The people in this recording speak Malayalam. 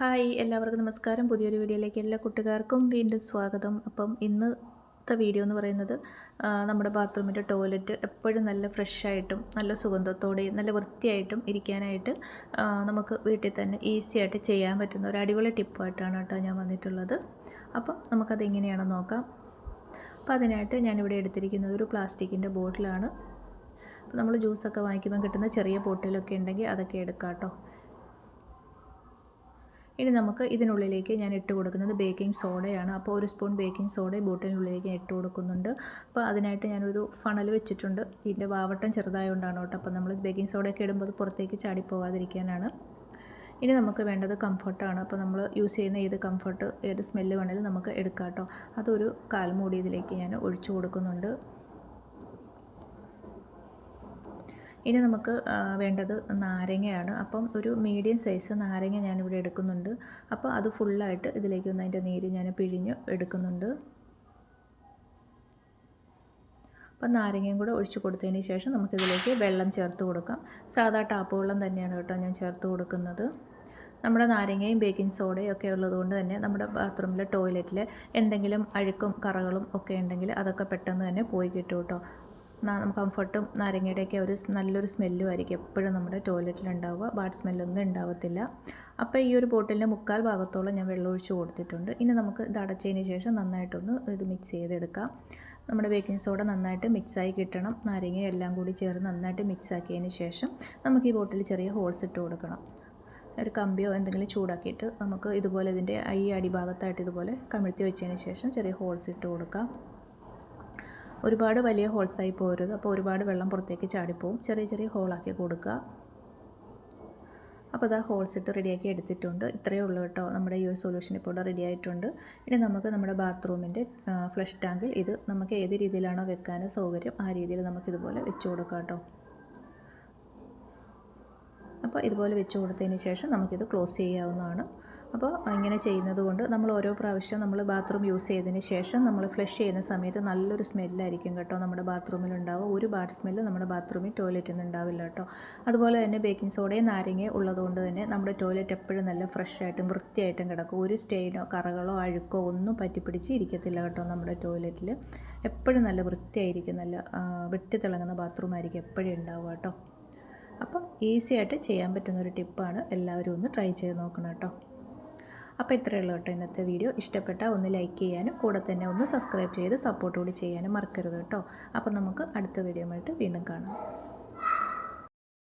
ഹായ് എല്ലാവർക്കും നമസ്കാരം. പുതിയൊരു വീഡിയോയിലേക്ക് എല്ലാ കുട്ടികാർക്കും വീണ്ടും സ്വാഗതം. അപ്പം ഇന്നത്തെ വീഡിയോ എന്ന് പറയുന്നത് നമ്മുടെ ബാത്റൂമിന്റെ ടോയ്ലറ്റ് എപ്പോഴും നല്ല ഫ്രഷായിട്ടും നല്ല സുഗന്ധത്തോടെയും നല്ല വൃത്തിയായിട്ടും ഇരിക്കാനായിട്ട് നമുക്ക് വീട്ടിൽ തന്നെ ഈസി ആയിട്ട് ചെയ്യാൻ പറ്റുന്ന ഒരു അടിപൊളി ടിപ്പായിട്ടാണ് കേട്ടോ ഞാൻ വന്നിട്ടുള്ളത്. അപ്പം നമുക്കത് എങ്ങനെയാണ് നോക്കാം. അപ്പോൾ അതിനായിട്ട് ഞാനിവിടെ എടുത്തിരിക്കുന്നത് ഒരു പ്ലാസ്റ്റിക്കിന്റെ ബോട്ടിലാണ്. നമ്മൾ ജ്യൂസൊക്കെ വാങ്ങിക്കുമ്പോൾ കിട്ടുന്ന ചെറിയ ബോട്ടിലൊക്കെ ഉണ്ടെങ്കിൽ അതൊക്കെ എടുക്കാം കേട്ടോ. ഇനി നമുക്ക് ഇതിനുള്ളിലേക്ക് ഞാൻ ഇട്ട് കൊടുക്കുന്നത് ബേക്കിംഗ് സോഡയാണ് അപ്പോൾ ഒരു സ്പൂൺ ബേക്കിംഗ് സോഡ ബോട്ടിനുള്ളിലേക്ക് ഞാൻ ഇട്ട് കൊടുക്കുന്നുണ്ട്. അപ്പോൾ അതിനായിട്ട് ഞാനൊരു ഫണൽ വെച്ചിട്ടുണ്ട്. ഇതിന്റെ വാവട്ടം ചെറുതായതുകൊണ്ടാണ് കേട്ടോ. അപ്പോൾ നമ്മൾ ബേക്കിംഗ് സോഡയൊക്കെ ഇടുമ്പോൾ അത് പുറത്തേക്ക് ചാടിപ്പോകാതിരിക്കാനാണ്. ഇനി നമുക്ക് വേണ്ടത് കംഫർട്ടാണ് അപ്പോൾ നമ്മൾ യൂസ് ചെയ്യുന്ന ഏത് കംഫർട്ട് ഏത് സ്മെല്ല് വേണമെങ്കിലും നമുക്ക് എടുക്കാം കേട്ടോ. അതൊരു കാൽമൂടി ഇതിലേക്ക് ഞാൻ ഒഴിച്ചു കൊടുക്കുന്നുണ്ട്. ഇനി നമുക്ക് വേണ്ടത് നാരങ്ങയാണ്. അപ്പം ഒരു മീഡിയം സൈസ് നാരങ്ങ ഞാനിവിടെ എടുക്കുന്നുണ്ട്. അപ്പോൾ അത് ഫുള്ളായിട്ട് ഇതിലേക്ക് ഒന്ന് അതിന്റെ നീര് ഞാൻ പിഴിഞ്ഞ് എടുക്കുന്നുണ്ട്. അപ്പം നാരങ്ങയും കൂടെ ഒഴിച്ച് കൊടുത്തതിന് ശേഷം നമുക്കിതിലേക്ക് വെള്ളം ചേർത്ത് കൊടുക്കാം. സാധാ ടാപ്പ് വെള്ളം തന്നെയാണ് കേട്ടോ ഞാൻ ചേർത്ത് കൊടുക്കുന്നത്. നമ്മുടെ നാരങ്ങയും ബേക്കിംഗ് സോഡയും ഒക്കെ ഉള്ളതുകൊണ്ട് തന്നെ നമ്മുടെ ബാത്റൂമിലെ ടോയ്ലറ്റിൽ എന്തെങ്കിലും അഴുക്കും കറകളും ഒക്കെ ഉണ്ടെങ്കിൽ അതൊക്കെ പെട്ടെന്ന് തന്നെ പോയി കിട്ടും കേട്ടോ. കംഫർട്ടും നാരങ്ങയുടെയൊക്കെ ഒരു നല്ലൊരു സ്മെല്ലും ആയിരിക്കും എപ്പോഴും നമ്മുടെ ടോയ്ലറ്റിലുണ്ടാവുക ബാഡ് സ്മെല്ലൊന്നും ഉണ്ടാവത്തില്ല. അപ്പോൾ ഈ ഒരു ബോട്ടിലിന്റെ മുക്കാൽ ഭാഗത്തോളം ഞാൻ വെള്ളം ഒഴിച്ച് കൊടുത്തിട്ടുണ്ട്. ഇനി നമുക്ക് ഇത് അടച്ചതിന് ശേഷം നന്നായിട്ടൊന്ന് ഇത് മിക്സ് ചെയ്തെടുക്കാം. നമ്മുടെ ബേക്കിംഗ് സോഡ നന്നായിട്ട് മിക്സായി കിട്ടണം. നാരങ്ങയും എല്ലാം കൂടി ചേർന്ന് നന്നായിട്ട് മിക്സ് ആക്കിയതിന് ശേഷം നമുക്ക് ഈ ബോട്ടിൽ ചെറിയ ഹോൾസ് ഇട്ട് കൊടുക്കണം. ഒരു കമ്പിയോ എന്തെങ്കിലും ചൂടാക്കിയിട്ട് നമുക്ക് ഇതുപോലെ ഇതിന്റെ ഈ അടിഭാഗത്തായിട്ട് ഇതുപോലെ കമിഴ്ത്തി വെച്ചതിന് ശേഷം ചെറിയ ഹോൾസ് ഇട്ട് കൊടുക്കാം. ഒരുപാട് വലിയ ഹോൾസായി പോരുത്. അപ്പോൾ ഒരുപാട് വെള്ളം പുറത്തേക്ക് ചാടിപ്പോവും. ചെറിയ ചെറിയ ഹോളാക്കി കൊടുക്കുക. അപ്പോൾ അതാ ഹോൾസ് ഇട്ട് റെഡിയാക്കി എടുത്തിട്ടുണ്ട്. ഇത്രയേ ഉള്ളൂ കേട്ടോ. നമ്മുടെ ഈ ഒരു സൊല്യൂഷൻ ഇപ്പോൾ ഇവിടെ റെഡി ആയിട്ടുണ്ട്. ഇനി നമുക്ക് നമ്മുടെ ബാത്റൂമിന്റെ ഫ്ലഷ് ടാങ്കിൽ ഇത് നമുക്ക് ഏത് രീതിയിലാണോ വെക്കാൻ സൗകര്യം ആ രീതിയിൽ നമുക്കിതുപോലെ വെച്ച് കൊടുക്കാം കേട്ടോ. അപ്പോൾ ഇതുപോലെ വെച്ച് കൊടുത്തതിന് ശേഷം നമുക്കിത് ക്ലോസ് ചെയ്യാവുന്നതാണ്. അപ്പോൾ ഇങ്ങനെ ചെയ്യുന്നത് കൊണ്ട് നമ്മൾ ഓരോ പ്രാവശ്യം നമ്മൾ ബാത്റൂം യൂസ് ചെയ്തതിന് ശേഷം നമ്മൾ ഫ്ലഷ് ചെയ്യുന്ന സമയത്ത് നല്ലൊരു സ്മെല്ലായിരിക്കും കേട്ടോ നമ്മുടെ ബാത്റൂമിൽ ഉണ്ടാവുക. ഒരു ബാഡ് സ്മെല്ല് നമ്മുടെ ബാത്റൂമിൽ ടോയ്ലറ്റിൽ നിന്ന് ഉണ്ടാവില്ല കേട്ടോ. അതുപോലെ തന്നെ ബേക്കിംഗ് സോഡയും നാരങ്ങയും ഉള്ളതുകൊണ്ട് തന്നെ നമ്മുടെ ടോയ്ലറ്റ് എപ്പോഴും നല്ല ഫ്രഷ് ആയിട്ടും വൃത്തിയായിട്ടും കിടക്കും. ഒരു സ്റ്റെയിനോ കറകളോ അഴുക്കോ ഒന്നും പറ്റിപ്പിടിച്ച് ഇരിക്കത്തില്ല കേട്ടോ നമ്മുടെ ടോയ്ലറ്റിൽ എപ്പോഴും നല്ല വൃത്തിയായിരിക്കും നല്ല വെട്ടി തിളങ്ങുന്ന ബാത്റൂം ആയിരിക്കും എപ്പോഴും ഉണ്ടാവുക കേട്ടോ. അപ്പോൾ ഈസി ആയിട്ട് ചെയ്യാൻ പറ്റുന്ന ഒരു ടിപ്പാണ് എല്ലാവരും ഒന്ന് ട്രൈ ചെയ്ത് നോക്കണം കേട്ടോ. അപ്പോൾ ഇത്രയേ ഉള്ളൂ കേട്ടോ ഇന്നത്തെ വീഡിയോ. ഇഷ്ടപ്പെട്ട ഒന്ന് ലൈക്ക് ചെയ്യാനും കൂടെ തന്നെ ഒന്ന് സബ്സ്ക്രൈബ് ചെയ്ത് സപ്പോർട്ട് കൂടി ചെയ്യാനും മറക്കരുത് കേട്ടോ. അപ്പോൾ നമുക്ക് അടുത്ത വീഡിയോ വീണ്ടും കാണാം.